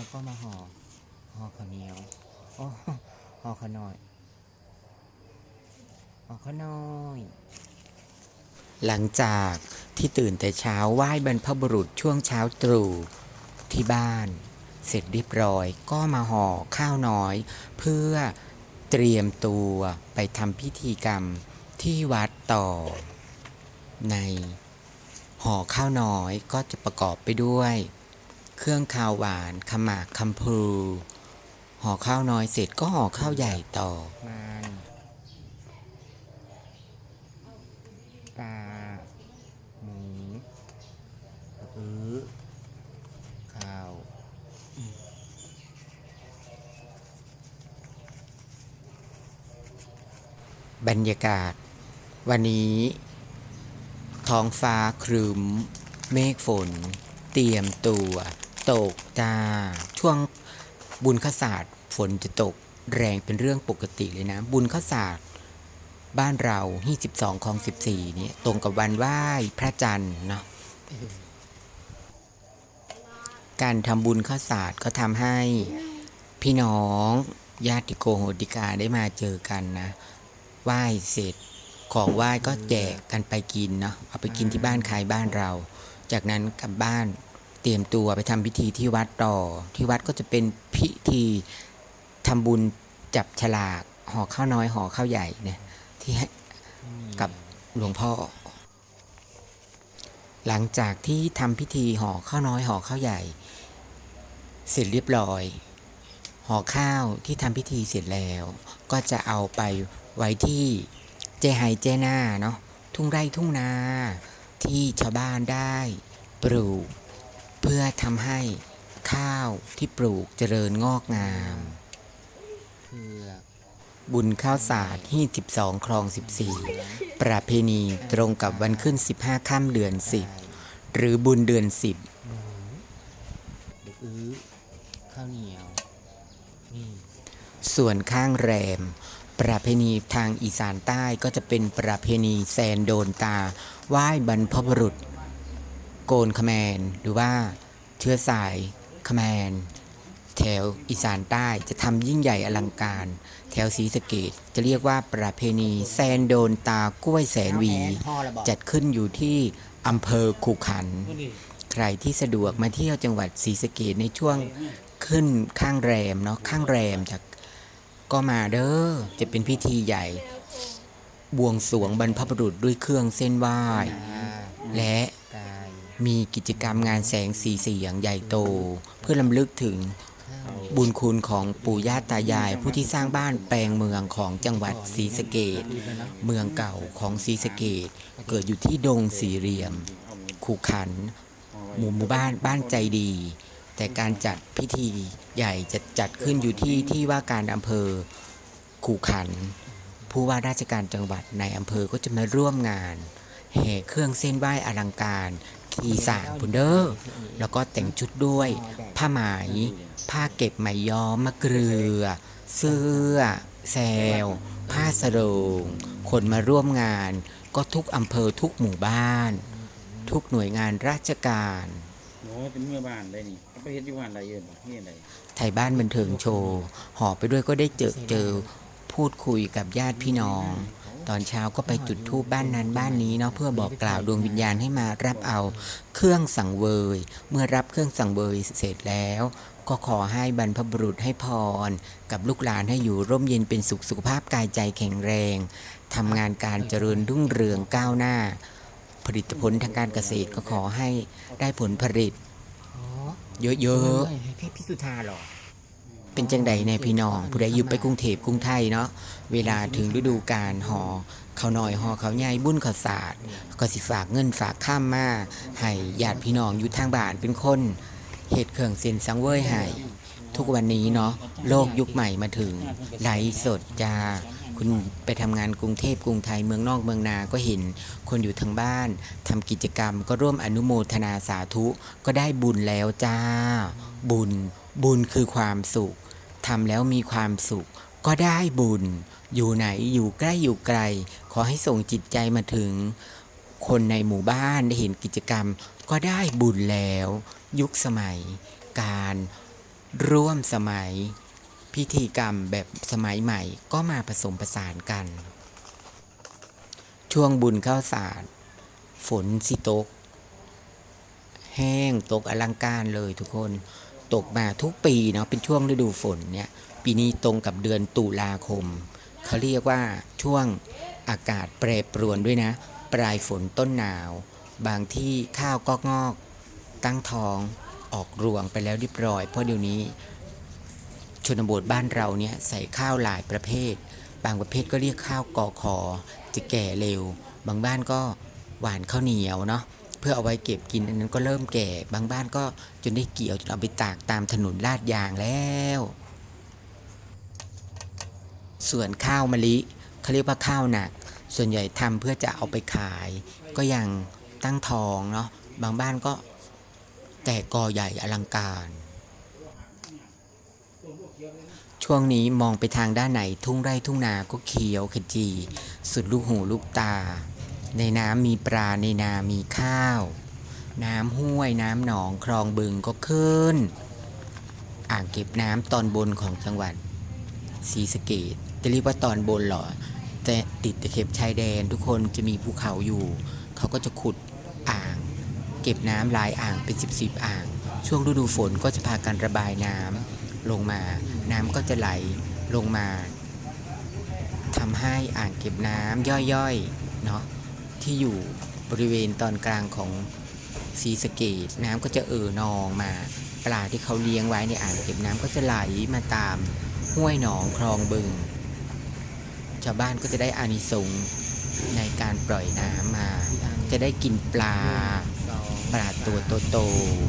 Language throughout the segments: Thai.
แล้วก็มาห่อห่อข้าวเหนียวโอ้ห่อข้าวหน่อยห่อข้าวหน่อยหลังจากที่ตื่นแต่เช้าไหว้บรรพบุรุษช่วงเช้าตรู่ที่บ้าน เสร็จเรียบร้อยก็มาห่อข้าวน้อย เพื่อเตรียมตัวไปทำพิธีกรรมที่วัดต่อ ในห่อข้าวน้อยก็จะประกอบไปด้วย เครื่องข้าวหวานขมากคำพูห่อข้าวน้อยเสร็จก็ห่อข้าวใหญ่ต่อมันปลาหมูอื้อข้าวบรรยากาศ วันนี้ท้องฟ้าครึ้ม เมฆฝน เตรียมตัว ตกจ้าช่วงบุญขศาสตร์ฝนจะตกแรงเป็นเรื่องปกติเลยนะ บุญขศาสตร์บ้านเรา 22ของ 14 เนี่ย ตรงกับวันไหว้พระจันทร์เนาะการทำบุญข้าวสารก็ทำให้พี่น้องญาติโกโหติกาได้มาเจอกันนะไหว้เสร็จของไหว้ก็แจกกันไปกินเนาะเอาไปกินที่บ้านใครบ้านเรา จากนั้นกลับบ้าน เตรียมตัวไปทำพิธีที่วัดต่อ ที่วัดก็จะเป็นพิธีทำบุญจับฉลากห่อข้าวน้อยห่อข้าวใหญ่เนี่ยที่ให้กับหลวงพ่อ หลังจากที่ทำพิธีห่อข้าวน้อยห่อข้าวใหญ่ เสร็จเรียบร้อยห่อข้าวที่ทำพิธีเสร็จแล้ว ก็จะเอาไปไว้ที่เจไฮเจหน้าเนาะทุ่งไร่ทุ่งนาที่ชาวบ้านได้ปลูก เพื่อทำให้ข้าวที่ปลูกเจริญงอกงามเพื่อบุญข้าวสาดที่12 คลอง 14 ประเพณีตรงกับวันขึ้น 15ค่ำเดือน 10 หรือบุญเดือน 10อื้อข้าวเหนียวส่วนข้างแรม ประเพณีทางอีสานใต้ก็จะเป็นประเพณีแซนโดนตาไหว้บรรพบุรุษ โกนขแมนหรือว่าเชื้อสายขแมนแถวอีสานใต้จะทำยิ่งใหญ่อลังการ แถวศรีสะเกดจะเรียกว่าประเพณีแซนโดนตากล้วยแสนหวี จัดขึ้นอยู่ที่อำเภอขุขัน ใครที่สะดวกมาเที่ยวจังหวัดศรีสะเกดในช่วงขึ้นข้างแรมเนาะข้างแรมจากก็มาเด้อจะเป็นพิธีใหญ่ บวงสรวงบรรพบุรุษด้วยเครื่องเส้นไหว้และ มีกิจกรรมงานแสงสีเสียงใหญ่โต เพื่อลำลึกถึงบุญคุณของปู่ย่าตายายผู้ที่สร้างบ้านแปลงเมืองของจังหวัดศรีสะเกดเมืองเก่าของศรีสะเกดเกิดอยู่ที่ดงสี่เหลี่ยมขู่ขัน หมู่หมู่บ้านบ้านใจดี แต่การจัดพิธีใหญ่จะจัดขึ้นอยู่ที่ที่ว่าการอำเภอขู่ขัน ผู้ว่าราชการจังหวัดในอำเภอก็จะมาร่วมงานแห่เครื่องเส้นไหว้อลังการ ขี่สางพุนเดอร์แล้วก็แต่งชุดด้วย ผ้าไหม ผ้าเก็บไหมย้อมมะเกลือ เสื้อ แซว ผ้าสะโรงคนมาร่วมงานก็ทุกอำเภอทุกหมู่บ้าน ทุกหน่วยงานราชการโอ้เป็นเมื่อบ้านได้นี่เอาไปเฮ็ดที่บ้านอะไรเอ่ยบ่นี่อะไรไทยบ้านบันเทิงโชว์ห่อไปด้วยก็ได้เจอเจอพูดคุยกับญาติพี่น้อง ตอนเช้าก็ไปจุดธูปบ้านนั้นบ้านนี้เนาะเพื่อบอกกล่าวดวงวิญญาณให้มารับเอาเครื่องสังเวย เมื่อรับเครื่องสังเวยเสร็จแล้ว ก็ขอให้บรรพบุรุษให้พร กับลูกหลานให้อยู่ร่มเย็นเป็นสุขสุขภาพกายใจแข็งแรงทำงานการเจริญรุ่งเรืองก้าวหน้า ผลิตผลทางการเกษตรก็ขอให้ได้ผลผลิต เยอะๆให้พี่สุธาหรอ เป็นจังใดในพี่น้อง ผู้ใดอยู่ไปกรุงเทพกรุงไทยเนาะเวลาถึงฤดูกาลหอเขาวหน่อยหอเขาวใหญ่บุญข้าวสาดก็สิฝากเงินฝากข้ามมาให้ญาติพี่น้องอยู่ทางบ้านเป็นคนเหตุเครื่องเส้นสังเวยให้ทุกวันนี้เนาะโลกยุคใหม่มาถึงไลฟ์สดจ้าคุณไปทำงานกรุงเทพกรุงไทยเมืองนอกเมืองนา ก็เห็นคนอยู่ทางบ้านทำกิจกรรม ก็ร่วมอนุโมทนาสาธุก็ได้บุญแล้วจ้า บุญ บุญคือความสุขทำแล้วมีความสุข ก็ได้บุญ อยู่ไหนอยู่ใกล้อยู่ไกล ขอให้ส่งจิตใจมาถึง คนในหมู่บ้านได้เห็นกิจกรรม ก็ได้บุญแล้ว ยุคสมัย การร่วมสมัย พิธีกรรมแบบสมัยใหม่ก็มาผสมผสานกัน ช่วงบุญเข้าสารฝนสิตก แห้งตกอลังการเลยทุกคน ตกมาทุกปีเนาะเป็นช่วงฤดูฝนเนี่ยปีนี้ตรงกับเดือนตุลาคม เขาเรียกว่าช่วงอากาศแปรปรวนด้วยนะ ปลายฝนต้นหนาว บางที่ข้าวก็งอก ตั้งท้องออกรวงไปแล้วเรียบร้อย เพราะเดี๋ยวนี้ชนบทบ้านเราเนี่ยใส่ข้าวหลายประเภท บางประเภทก็เรียกข้าวกอคอจะแก่เร็ว บางบ้านก็หวานข้าวเหนียวเนาะ เพื่อเอาไว้เก็บกินอันนั้นก็เริ่มแก่บางบ้านก็จนได้เกี่ยวจนเอาไปตากตามถนนลาดยางแล้ว ส่วนข้าวมะลิเขาเรียกว่าข้าวหนัก ส่วนใหญ่ทำเพื่อจะเอาไปขาย ก็ยังตั้งทองเนาะบางบ้านก็แตกกอใหญ่อลังการ ช่วงนี้มองไปทางด้านไหนทุ่งไร่ทุ่งนาก็เขียวขจี สุดลูกหูลูกตา ในน้ำมีปลาในนามีข้าว น้ำห้วยน้ำหนองคลองบึงก็ขึ้น อ่างเก็บน้ำตอนบนของจังหวัดศรีสะเกดจะเรียกว่าตอนบนเหรอแต่ติดตะเข็บชายแดนทุกคนจะมีภูเขาอยู่ เขาก็จะขุดอ่าง เก็บน้ำหลายอ่างเป็นสิบสิบอ่าง ช่วงฤดูฝนก็จะพากันระบายน้ำลงมา น้ำก็จะไหลลงมาทำให้อ่างเก็บน้ำย่อยๆ เนาะ ที่อยู่บริเวณตอนกลางของศรีสเกดน้ำก็จะเอ่อนองมา ปลาที่เขาเลี้ยงไว้ในอ่างเก็บน้ำก็จะไหลมาตามห้วยหนองคลองบึง ชาวบ้านก็จะได้อานิสงส์ในการปล่อยน้ำมา จะได้กินปลา ปลาตัวโต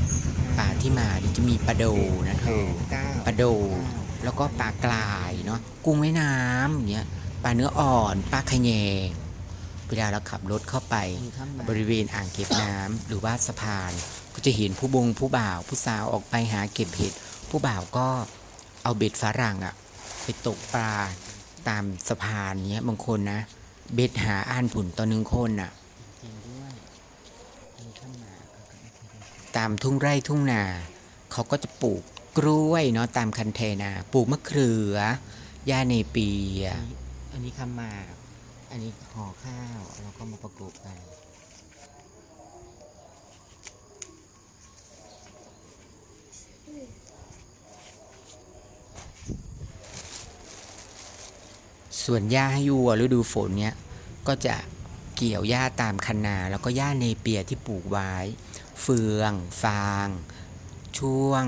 ๆปลาที่มาจะมีปลาโดนะเธอปลาโดแล้วก็ปลากลายเนาะกุ้งแม่น้ำอย่างเงี้ยปลาเนื้ออ่อนปลาขยง เวลาเราขับรถเข้าไปบริเวณอ่างเก็บน้ำหรือว่าสะพาน ก็จะเห็นผู้บงผู้บ่าว ผู้สาวออกไปหาเก็บเห็ดผู้บ่าวก็เอาเบ็ดฝรั่งอะไปตกปลาตามสะพานเนี้ยบางคนนะ เบ็ดหาอ่านผุนต่อหนึ่งคนอะตามทุ่งไร่ทุ่งนาเขาก็จะปลูกกล้วยเนาะตามคันเทนา ปลูกมะเขือยาเนเปียอันนี้คำหมาก อันนี้ห่อข้าวแล้วก็มาประกบกันส่วนหญ้าให้วัวฤดูฝนเนี่ยก็จะเกี่ยวหญ้าตามคันนา แล้วก็หญ้าเนเปียที่ปลูกไว้ เฟือง ฟาง ช่วง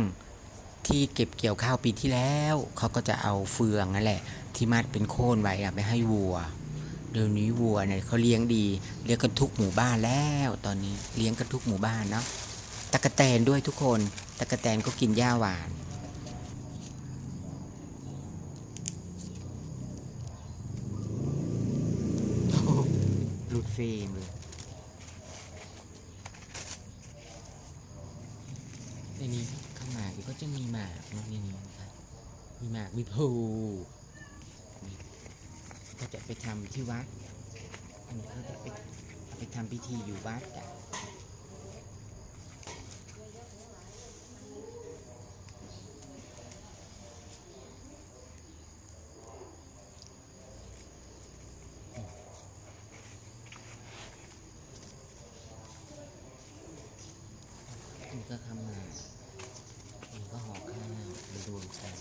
ที่เก็บเกี่ยวข้าวปีที่แล้ว เขาก็จะเอาเฟืองนั่นแหละ ที่มัดเป็นโค่นไว้อะไปให้วัว เดี๋ยวนี้วัวเนี่ยเขาเลี้ยงดีเลี้ยงกันทุกหมู่บ้านแล้วตอนนี้เลี้ยงกันทุกหมู่บ้านเนาะตะกะแตนด้วยทุกคนตะกะแตนก็กินหญ้าหวานหลุดเฟรมเลยในนี้ข้างหมากก็จะมีหมากเนอะในนี้นะครับมีหมากมีพลู ก็จะไปทำที่วัดอันนี้เขาจะไปไปทำพิธีอยู่วัดกันก็ทำมาอันนี้ก็ห่อข้าวมารวมกัน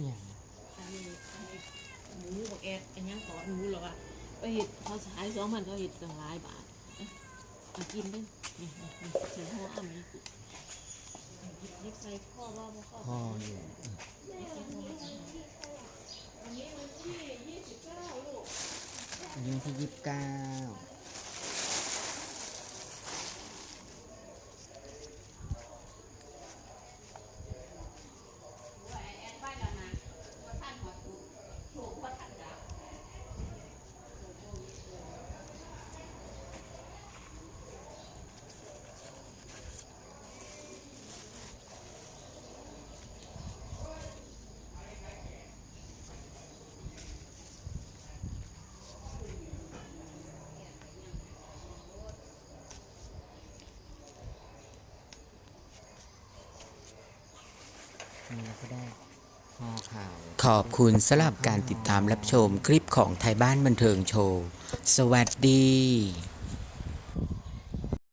เนี่ย อันนี้อันนี้หมูบอกแอดอันยังต่อ หมูหรอวะไปเห็ดเขาขายสองพันเขาเห็ดตั้งหลายบาทเอ๊ะมากินด้วยนี่นี่นี่ใส่ห่ออ้ำนี่หยิบใส่ข้อว่าบ่ข้อพ่ออยู่อันนี้วันที่ยี่สิบเก้านี่เรา ก็ได้ห่อข่าว ขอบคุณสำหรับการติดตามรับชมคลิปของไทยบ้านบันเทิงโชว์ สวัสดี